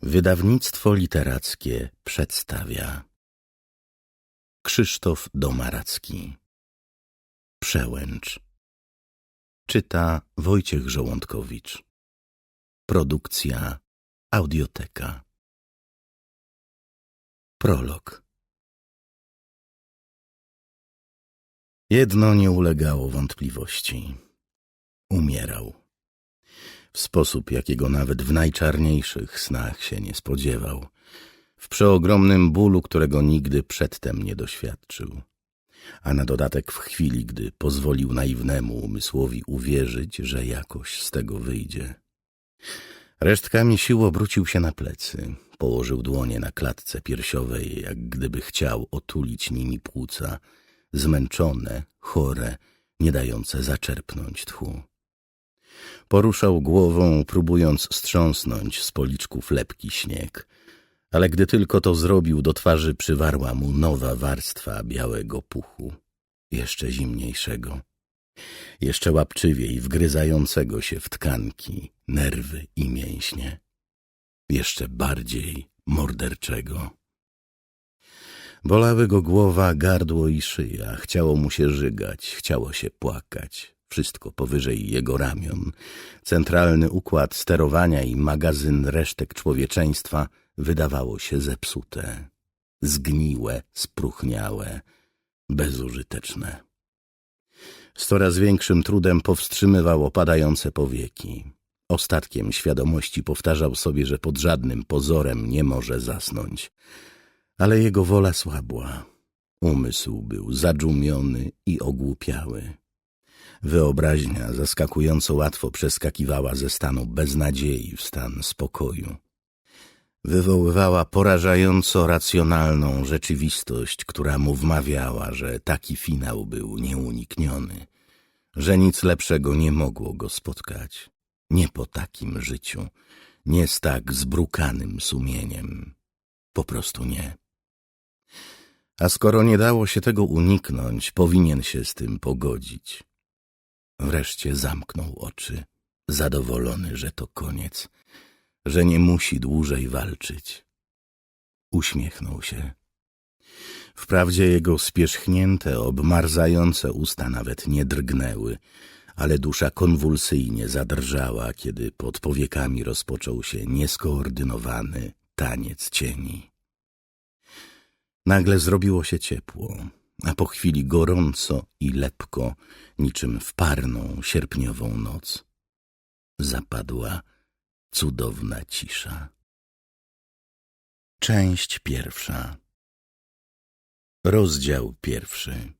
Wydawnictwo literackie przedstawia. Krzysztof Domaracki. Przełęcz. Czyta Wojciech Żołądkowicz. Produkcja Audioteka. Prolog. Jedno nie ulegało wątpliwości. Umierał w sposób, jakiego nawet w najczarniejszych snach się nie spodziewał, w przeogromnym bólu, którego nigdy przedtem nie doświadczył, a na dodatek w chwili, gdy pozwolił naiwnemu umysłowi uwierzyć, że jakoś z tego wyjdzie. Resztkami sił obrócił się na plecy, położył dłonie na klatce piersiowej, jak gdyby chciał otulić nimi płuca, zmęczone, chore, nie dające zaczerpnąć tchu. Poruszał głową, próbując strząsnąć z policzków lepki śnieg, ale gdy tylko to zrobił, do twarzy przywarła mu nowa warstwa białego puchu, jeszcze zimniejszego, jeszcze łapczywiej wgryzającego się w tkanki, nerwy i mięśnie, jeszcze bardziej morderczego. Bolały go głowa, gardło i szyja, chciało mu się żygać, chciało się płakać, wszystko powyżej jego ramion. Centralny układ sterowania i magazyn resztek człowieczeństwa wydawało się zepsute, zgniłe, spruchniałe, bezużyteczne. Z coraz większym trudem powstrzymywał opadające powieki. Ostatkiem świadomości powtarzał sobie, że pod żadnym pozorem nie może zasnąć. Ale jego wola słabła. Umysł był zadżumiony i ogłupiały. Wyobraźnia zaskakująco łatwo przeskakiwała ze stanu beznadziei w stan spokoju. Wywoływała porażająco racjonalną rzeczywistość, która mu wmawiała, że taki finał był nieunikniony, że nic lepszego nie mogło go spotkać. Nie po takim życiu, nie z tak zbrukanym sumieniem. Po prostu nie. A skoro nie dało się tego uniknąć, powinien się z tym pogodzić. Wreszcie zamknął oczy, zadowolony, że to koniec, że nie musi dłużej walczyć. Uśmiechnął się. Wprawdzie jego spierzchnięte, obmarzające usta nawet nie drgnęły, ale dusza konwulsyjnie zadrżała, kiedy pod powiekami rozpoczął się nieskoordynowany taniec cieni. Nagle zrobiło się ciepło a po chwili gorąco i lepko, niczym w parną sierpniową noc. Zapadła cudowna cisza. Część pierwsza Rozdział pierwszy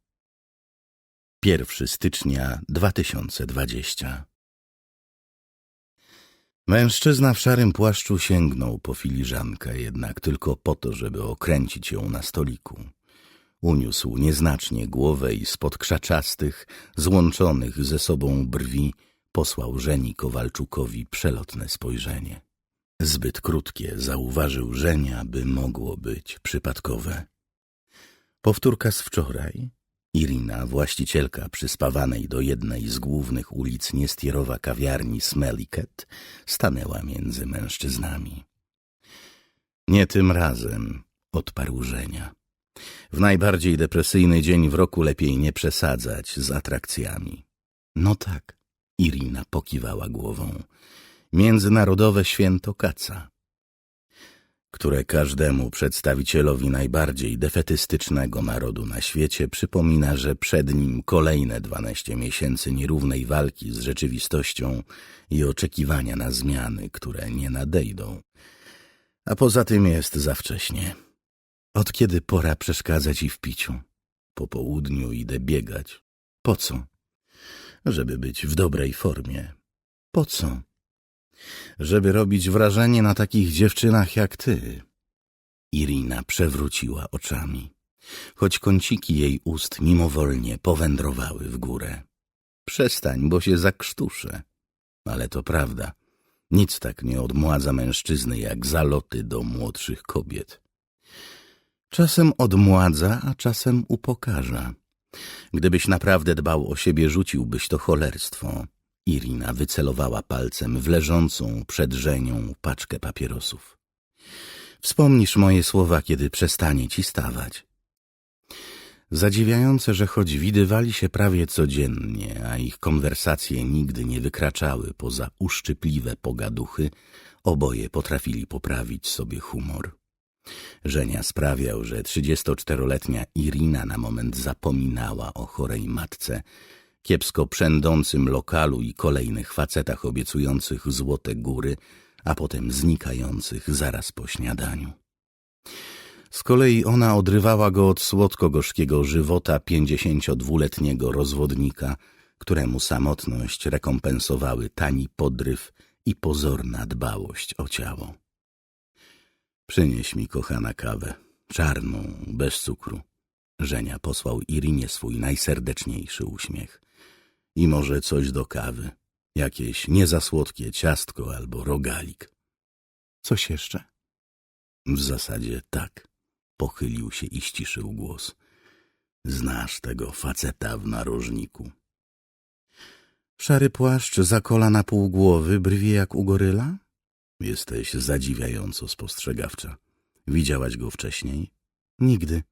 Pierwszy stycznia 2020 Mężczyzna w szarym płaszczu sięgnął po filiżankę, jednak tylko po to, żeby okręcić ją na stoliku. Uniósł nieznacznie głowę i spod krzaczastych, złączonych ze sobą brwi posłał Żeni Kowalczukowi przelotne spojrzenie. Zbyt krótkie zauważył Żenia, by mogło być przypadkowe. Powtórka z wczoraj. Irina, właścicielka przyspawanej do jednej z głównych ulic Niestierowa kawiarni Smelliket, stanęła między mężczyznami. Nie tym razem, odparł Żenia. W najbardziej depresyjny dzień w roku lepiej nie przesadzać z atrakcjami. No tak, Irina pokiwała głową. Międzynarodowe święto kaca, które każdemu przedstawicielowi najbardziej defetystycznego narodu na świecie przypomina, że przed nim kolejne dwanaście miesięcy nierównej walki z rzeczywistością i oczekiwania na zmiany, które nie nadejdą. A poza tym jest za wcześnie. Od kiedy pora przeszkadza ci w piciu? Po południu idę biegać. Po co? Żeby być w dobrej formie. Po co? Żeby robić wrażenie na takich dziewczynach jak ty. Irina przewróciła oczami, choć kąciki jej ust mimowolnie powędrowały w górę. Przestań, bo się zakrztuszę. Ale to prawda. Nic tak nie odmładza mężczyzny jak zaloty do młodszych kobiet. Czasem odmładza, a czasem upokarza. Gdybyś naprawdę dbał o siebie, rzuciłbyś to cholerstwo. Irina wycelowała palcem w leżącą przed Żenią paczkę papierosów. Wspomnisz moje słowa, kiedy przestanie ci stawać. Zadziwiające, że choć widywali się prawie codziennie, a ich konwersacje nigdy nie wykraczały poza uszczypliwe pogaduchy, oboje potrafili poprawić sobie humor. Żenia sprawiał, że 34-letnia Irina na moment zapominała o chorej matce, kiepsko przędącym lokalu i kolejnych facetach obiecujących złote góry, a potem znikających zaraz po śniadaniu. Z kolei ona odrywała go od słodko-gorzkiego żywota pięćdziesięciodwuletniego rozwodnika, któremu samotność rekompensowały tani podryw i pozorna dbałość o ciało. Przynieś mi, kochana, kawę, czarną, bez cukru. Żenia posłał Irinie swój najserdeczniejszy uśmiech. I może coś do kawy, jakieś niezasłodkie ciastko albo rogalik. Coś jeszcze? W zasadzie tak. Pochylił się i ściszył głos. Znasz tego faceta w narożniku. Szary płaszcz zakola na pół głowy, brwi jak u goryla? Jesteś zadziwiająco spostrzegawcza. Widziałaś go wcześniej? Nigdy.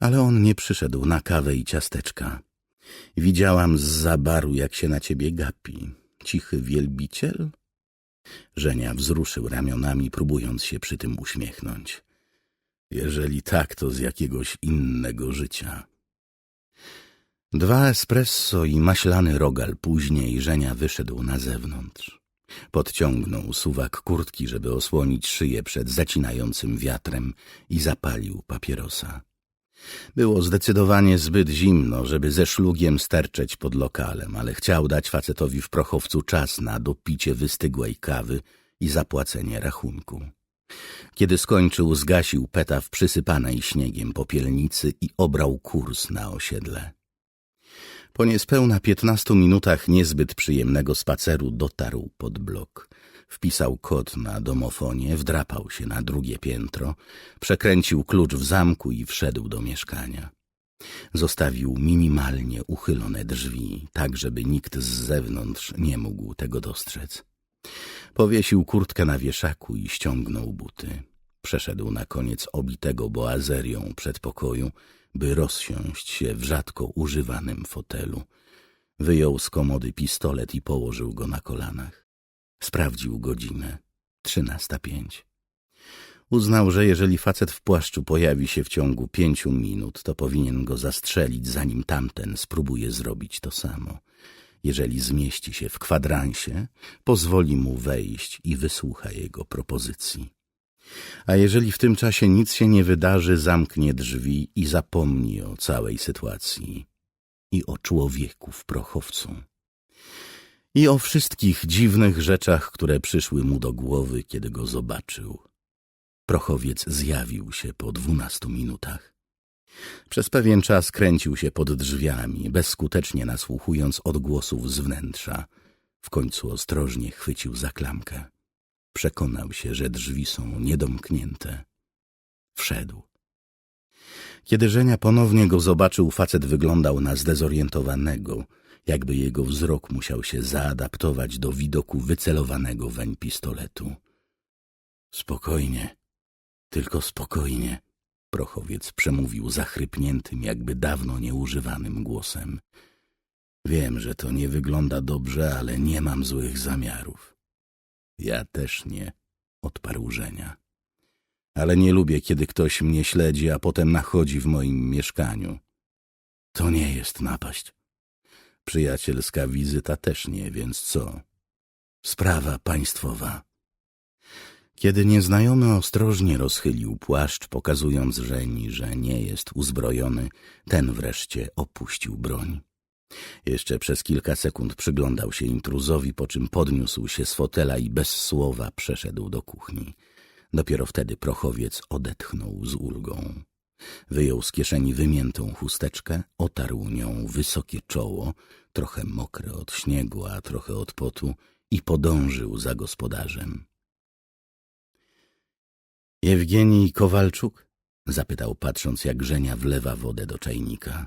Ale on nie przyszedł na kawę i ciasteczka. Widziałam z zabaru, jak się na ciebie gapi. Cichy wielbiciel? Żenia wzruszył ramionami, próbując się przy tym uśmiechnąć. Jeżeli tak, to z jakiegoś innego życia. Dwa espresso i maślany rogal później Żenia wyszedł na zewnątrz. Podciągnął suwak kurtki, żeby osłonić szyję przed zacinającym wiatrem i zapalił papierosa. Było zdecydowanie zbyt zimno, żeby ze szlugiem sterczeć pod lokalem, ale chciał dać facetowi w prochowcu czas na dopicie wystygłej kawy i zapłacenie rachunku. Kiedy skończył, zgasił peta w przysypanej śniegiem popielnicy i obrał kurs na osiedle. Po niespełna piętnastu minutach niezbyt przyjemnego spaceru dotarł pod blok. Wpisał kod na domofonie, wdrapał się na drugie piętro, przekręcił klucz w zamku i wszedł do mieszkania. Zostawił minimalnie uchylone drzwi, tak żeby nikt z zewnątrz nie mógł tego dostrzec. Powiesił kurtkę na wieszaku i ściągnął buty. Przeszedł na koniec obitego boazerią przedpokoju, by rozsiąść się w rzadko używanym fotelu. Wyjął z komody pistolet i położył go na kolanach. Sprawdził godzinę. Trzynasta pięć. Uznał, że jeżeli facet w płaszczu pojawi się w ciągu pięciu minut, to powinien go zastrzelić, zanim tamten spróbuje zrobić to samo. Jeżeli zmieści się w kwadransie, pozwoli mu wejść i wysłucha jego propozycji. A jeżeli w tym czasie nic się nie wydarzy, zamknie drzwi i zapomni o całej sytuacji i o człowieku w prochowcu. I o wszystkich dziwnych rzeczach, które przyszły mu do głowy, kiedy go zobaczył. Prochowiec zjawił się po dwunastu minutach. Przez pewien czas kręcił się pod drzwiami, bezskutecznie nasłuchując odgłosów z wnętrza. W końcu ostrożnie chwycił za klamkę. Przekonał się, że drzwi są niedomknięte. Wszedł. Kiedy Żenia ponownie go zobaczył, facet wyglądał na zdezorientowanego, jakby jego wzrok musiał się zaadaptować do widoku wycelowanego weń pistoletu. Spokojnie, tylko spokojnie, prochowiec przemówił zachrypniętym, jakby dawno nieużywanym głosem. Wiem, że to nie wygląda dobrze, ale nie mam złych zamiarów. Ja też nie, odparł Żenia. Ale nie lubię, kiedy ktoś mnie śledzi, a potem nachodzi w moim mieszkaniu. To nie jest napaść. Przyjacielska wizyta też nie, więc co? Sprawa państwowa. Kiedy nieznajomy ostrożnie rozchylił płaszcz, pokazując Żeni, że nie jest uzbrojony, ten wreszcie opuścił broń. Jeszcze przez kilka sekund przyglądał się intruzowi, po czym podniósł się z fotela i bez słowa przeszedł do kuchni. Dopiero wtedy prochowiec odetchnął z ulgą. Wyjął z kieszeni wymiętą chusteczkę, otarł nią wysokie czoło, trochę mokre od śniegu, a trochę od potu i podążył za gospodarzem. Jewgenij Kowalczuk? zapytał, patrząc jak Żenia wlewa wodę do czajnika.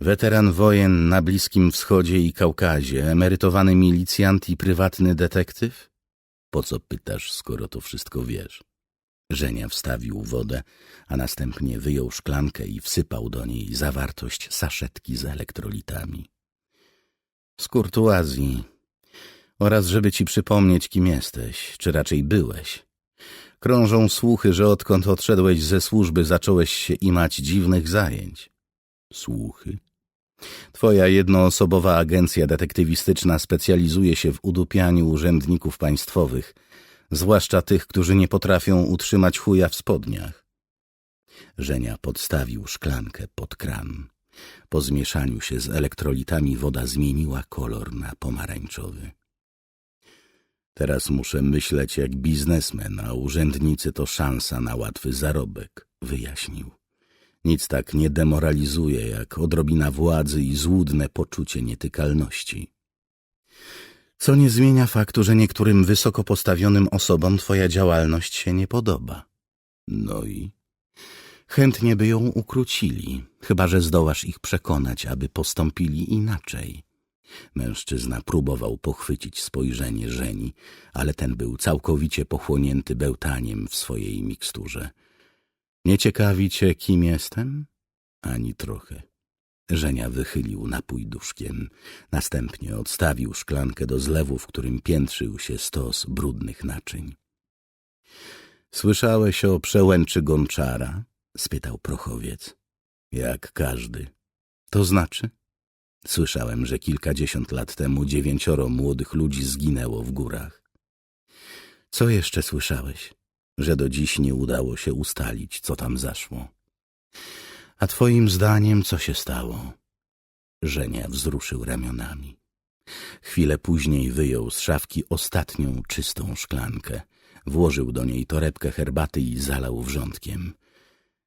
Weteran wojen na Bliskim Wschodzie i Kaukazie, emerytowany milicjant i prywatny detektyw? Po co pytasz, skoro to wszystko wiesz? Żenia wstawił wodę, a następnie wyjął szklankę i wsypał do niej zawartość saszetki z elektrolitami. Z kurtuazji oraz żeby ci przypomnieć, kim jesteś, czy raczej byłeś. Krążą słuchy, że odkąd odszedłeś ze służby, zacząłeś się imać dziwnych zajęć. Słuchy? Twoja jednoosobowa agencja detektywistyczna specjalizuje się w udupianiu urzędników państwowych, zwłaszcza tych, którzy nie potrafią utrzymać chuja w spodniach. Żenia podstawił szklankę pod kran. Po zmieszaniu się z elektrolitami woda zmieniła kolor na pomarańczowy. Teraz muszę myśleć jak biznesmen, a urzędnicy to szansa na łatwy zarobek, wyjaśnił. Nic tak nie demoralizuje jak odrobina władzy i złudne poczucie nietykalności. Co nie zmienia faktu, że niektórym wysoko postawionym osobom twoja działalność się nie podoba. No i? Chętnie by ją ukrócili, chyba że zdołasz ich przekonać, aby postąpili inaczej. Mężczyzna próbował pochwycić spojrzenie Żeni, ale ten był całkowicie pochłonięty bełtaniem w swojej miksturze. Nie ciekawi cię, kim jestem? Ani trochę. Żenia wychylił napój duszkiem. Następnie odstawił szklankę do zlewu, w którym piętrzył się stos brudnych naczyń. Słyszałeś o przełęczy Gonczara? spytał prochowiec. Jak każdy. To znaczy? Słyszałem, że kilkadziesiąt lat temu dziewięcioro młodych ludzi zginęło w górach. Co jeszcze słyszałeś? Że do dziś nie udało się ustalić, co tam zaszło. A twoim zdaniem co się stało? Żenia wzruszył ramionami. Chwilę później wyjął z szafki ostatnią czystą szklankę. Włożył do niej torebkę herbaty i zalał wrzątkiem.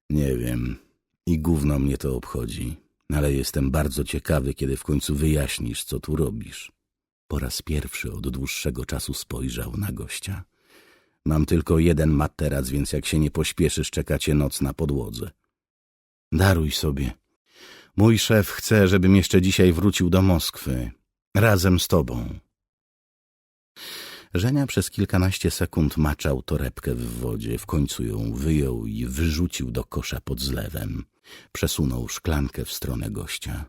Nie wiem, i gówno mnie to obchodzi ale jestem bardzo ciekawy, kiedy w końcu wyjaśnisz, co tu robisz. Po raz pierwszy od dłuższego czasu spojrzał na gościa. Mam tylko jeden materac, więc jak się nie pośpieszysz, czekacie noc na podłodze. Daruj sobie. Mój szef chce, żebym jeszcze dzisiaj wrócił do Moskwy. Razem z tobą. Żenia przez kilkanaście sekund maczał torebkę w wodzie, w końcu ją wyjął i wyrzucił do kosza pod zlewem. Przesunął szklankę w stronę gościa.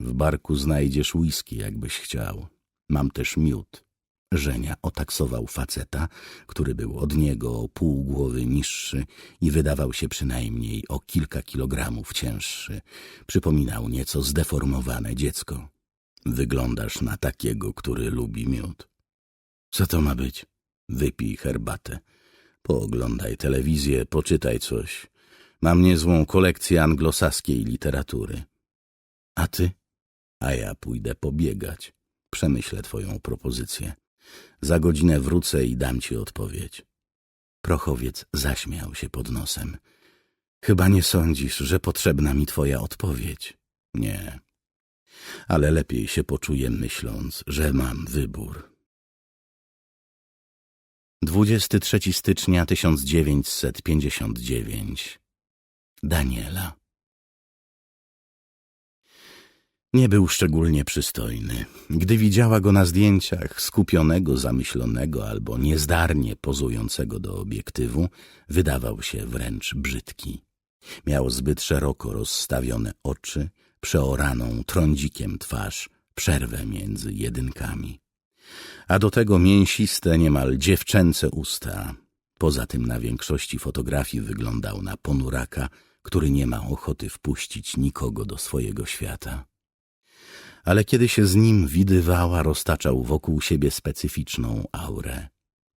W barku znajdziesz whisky, jakbyś chciał. Mam też miód. Żenia otaksował faceta, który był od niego o pół głowy niższy i wydawał się przynajmniej o kilka kilogramów cięższy. Przypominał nieco zdeformowane dziecko. Wyglądasz na takiego, który lubi miód. Co to ma być? Wypij herbatę. Pooglądaj telewizję, poczytaj coś. Mam niezłą kolekcję anglosaskiej literatury. A ty? A ja pójdę pobiegać. Przemyślę twoją propozycję. Za godzinę wrócę i dam ci odpowiedź. Prochowiec zaśmiał się pod nosem. Chyba nie sądzisz, że potrzebna mi twoja odpowiedź. Nie. Ale lepiej się poczuję myśląc, że mam wybór. 23 stycznia 1959 Daniela Nie był szczególnie przystojny. Gdy widziała go na zdjęciach, skupionego, zamyślonego albo niezdarnie pozującego do obiektywu, wydawał się wręcz brzydki. Miał zbyt szeroko rozstawione oczy, przeoraną trądzikiem twarz, przerwę między jedynkami a do tego mięsiste, niemal dziewczęce usta. Poza tym na większości fotografii wyglądał na ponuraka, który nie ma ochoty wpuścić nikogo do swojego świata. Ale kiedy się z nim widywała, roztaczał wokół siebie specyficzną aurę.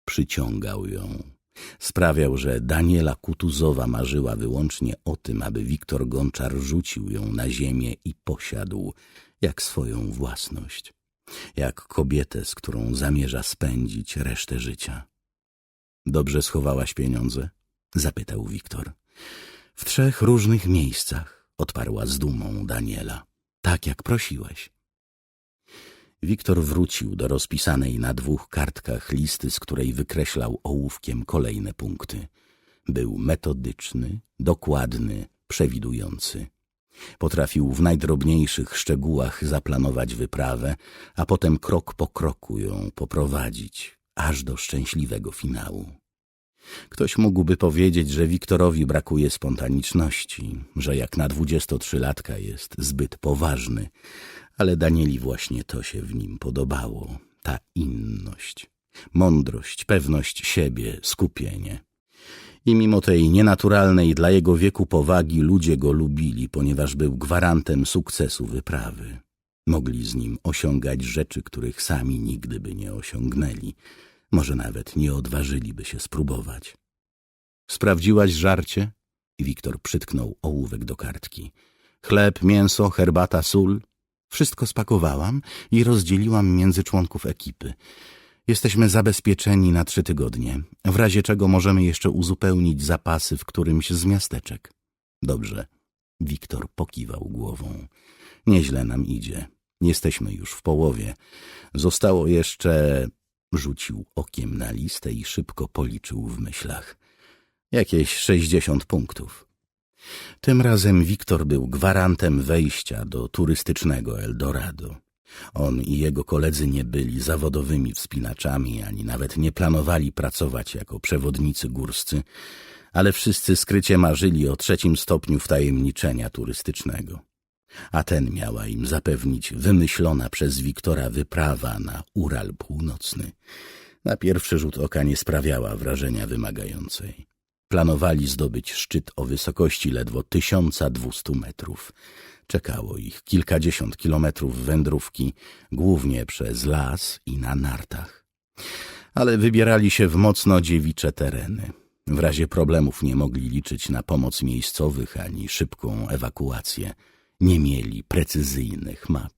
Przyciągał ją. Sprawiał, że Daniela Kutuzowa marzyła wyłącznie o tym, aby Wiktor Gonczar rzucił ją na ziemię i posiadł jak swoją własność jak kobietę, z którą zamierza spędzić resztę życia. Dobrze schowałaś pieniądze? zapytał Wiktor. W trzech różnych miejscach, odparła z dumą Daniela. Tak jak prosiłeś. Wiktor wrócił do rozpisanej na dwóch kartkach listy, z której wykreślał ołówkiem kolejne punkty. Był metodyczny, dokładny, przewidujący. Potrafił w najdrobniejszych szczegółach zaplanować wyprawę, a potem krok po kroku ją poprowadzić, aż do szczęśliwego finału. Ktoś mógłby powiedzieć, że Wiktorowi brakuje spontaniczności, że jak na dwudziestotrzylatka jest zbyt poważny, ale Danieli właśnie to się w nim podobało, ta inność, mądrość, pewność siebie, skupienie. I mimo tej nienaturalnej dla jego wieku powagi ludzie go lubili, ponieważ był gwarantem sukcesu wyprawy. Mogli z nim osiągać rzeczy, których sami nigdy by nie osiągnęli. Może nawet nie odważyliby się spróbować. Sprawdziłaś żarcie? Wiktor przytknął ołówek do kartki. Chleb, mięso, herbata, sól. Wszystko spakowałam i rozdzieliłam między członków ekipy. Jesteśmy zabezpieczeni na trzy tygodnie, w razie czego możemy jeszcze uzupełnić zapasy w którymś z miasteczek. Dobrze. Wiktor pokiwał głową. Nieźle nam idzie. Jesteśmy już w połowie. Zostało jeszcze... Rzucił okiem na listę i szybko policzył w myślach. Jakieś sześćdziesiąt punktów. Tym razem Wiktor był gwarantem wejścia do turystycznego Eldorado. On i jego koledzy nie byli zawodowymi wspinaczami, ani nawet nie planowali pracować jako przewodnicy górscy, ale wszyscy skrycie marzyli o trzecim stopniu wtajemniczenia turystycznego. A ten miała im zapewnić wymyślona przez Wiktora wyprawa na Ural Północny. Na pierwszy rzut oka nie sprawiała wrażenia wymagającej. Planowali zdobyć szczyt o wysokości ledwo 1200 metrów. Czekało ich kilkadziesiąt kilometrów wędrówki, głównie przez las i na nartach. Ale wybierali się w mocno dziewicze tereny. W razie problemów nie mogli liczyć na pomoc miejscowych ani szybką ewakuację. Nie mieli precyzyjnych map.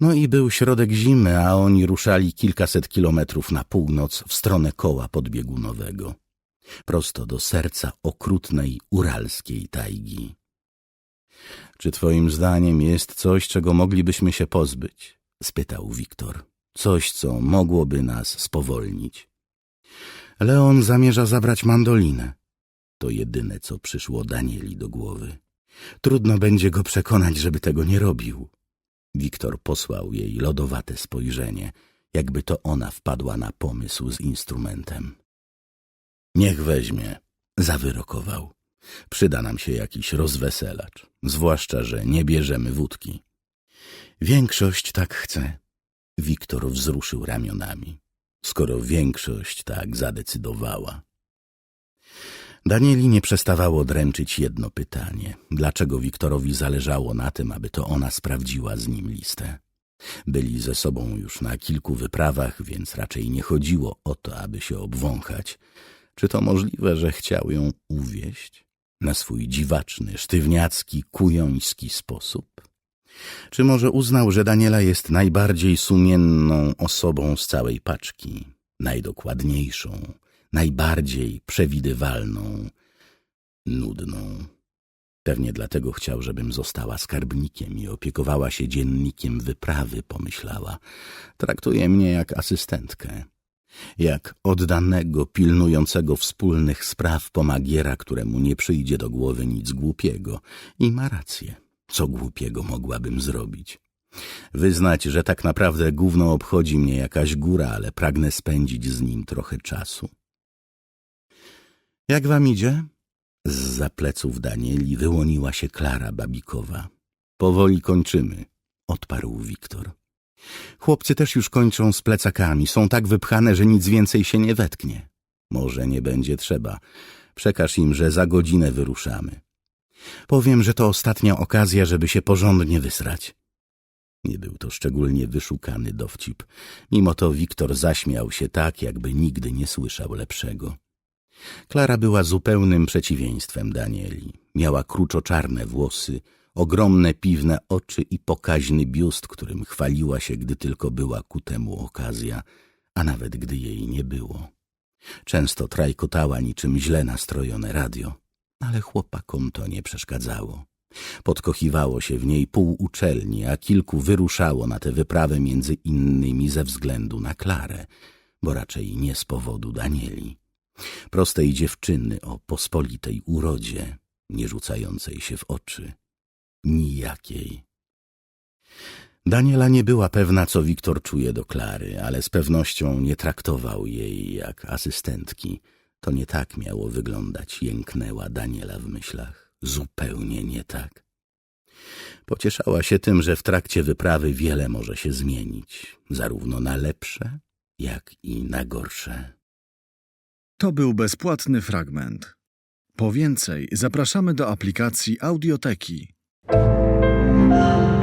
No i był środek zimy, a oni ruszali kilkaset kilometrów na północ w stronę koła podbiegunowego. Prosto do serca okrutnej uralskiej tajgi. Czy twoim zdaniem jest coś, czego moglibyśmy się pozbyć? spytał Wiktor. Coś, co mogłoby nas spowolnić. Leon zamierza zabrać mandolinę. To jedyne, co przyszło Danieli do głowy. Trudno będzie go przekonać, żeby tego nie robił. Wiktor posłał jej lodowate spojrzenie, jakby to ona wpadła na pomysł z instrumentem. Niech weźmie, zawyrokował. Przyda nam się jakiś rozweselacz, zwłaszcza, że nie bierzemy wódki. Większość tak chce. Wiktor wzruszył ramionami, skoro większość tak zadecydowała. Danieli nie przestawało dręczyć jedno pytanie. Dlaczego Wiktorowi zależało na tym, aby to ona sprawdziła z nim listę? Byli ze sobą już na kilku wyprawach, więc raczej nie chodziło o to, aby się obwąchać. Czy to możliwe, że chciał ją uwieść? Na swój dziwaczny, sztywniacki, kujoński sposób? Czy może uznał, że Daniela jest najbardziej sumienną osobą z całej paczki, najdokładniejszą, najbardziej przewidywalną, nudną. Pewnie dlatego chciał, żebym została skarbnikiem i opiekowała się dziennikiem wyprawy, pomyślała. Traktuje mnie jak asystentkę. Jak oddanego, pilnującego wspólnych spraw pomagiera, któremu nie przyjdzie do głowy nic głupiego. I ma rację. Co głupiego mogłabym zrobić? Wyznać, że tak naprawdę gówno obchodzi mnie jakaś góra, ale pragnę spędzić z nim trochę czasu. Jak wam idzie? Z pleców Danieli wyłoniła się Klara Babikowa. Powoli kończymy, odparł Wiktor. Chłopcy też już kończą z plecakami, są tak wypchane, że nic więcej się nie wetknie. Może nie będzie trzeba. Przekaż im, że za godzinę wyruszamy. Powiem, że to ostatnia okazja, żeby się porządnie wysrać. Nie był to szczególnie wyszukany dowcip. Mimo to Wiktor zaśmiał się tak, jakby nigdy nie słyszał lepszego. Klara była zupełnym przeciwieństwem Danieli. Miała kruczoczarne włosy, ogromne piwne oczy i pokaźny biust, którym chwaliła się, gdy tylko była ku temu okazja, a nawet gdy jej nie było. Często trajkotała niczym źle nastrojone radio, ale chłopakom to nie przeszkadzało. Podkochiwało się w niej pół uczelni, a kilku wyruszało na tę wyprawę między innymi ze względu na Klarę, bo raczej nie z powodu Danieli prostej dziewczyny o pospolitej urodzie, nie rzucającej się w oczy, nijakiej. Daniela nie była pewna, co Wiktor czuje do Klary, ale z pewnością nie traktował jej jak asystentki. To nie tak miało wyglądać, jęknęła Daniela w myślach. Zupełnie nie tak. Pocieszała się tym, że w trakcie wyprawy wiele może się zmienić, zarówno na lepsze, jak i na gorsze. To był bezpłatny fragment. Po więcej zapraszamy do aplikacji Audioteki. Thank you.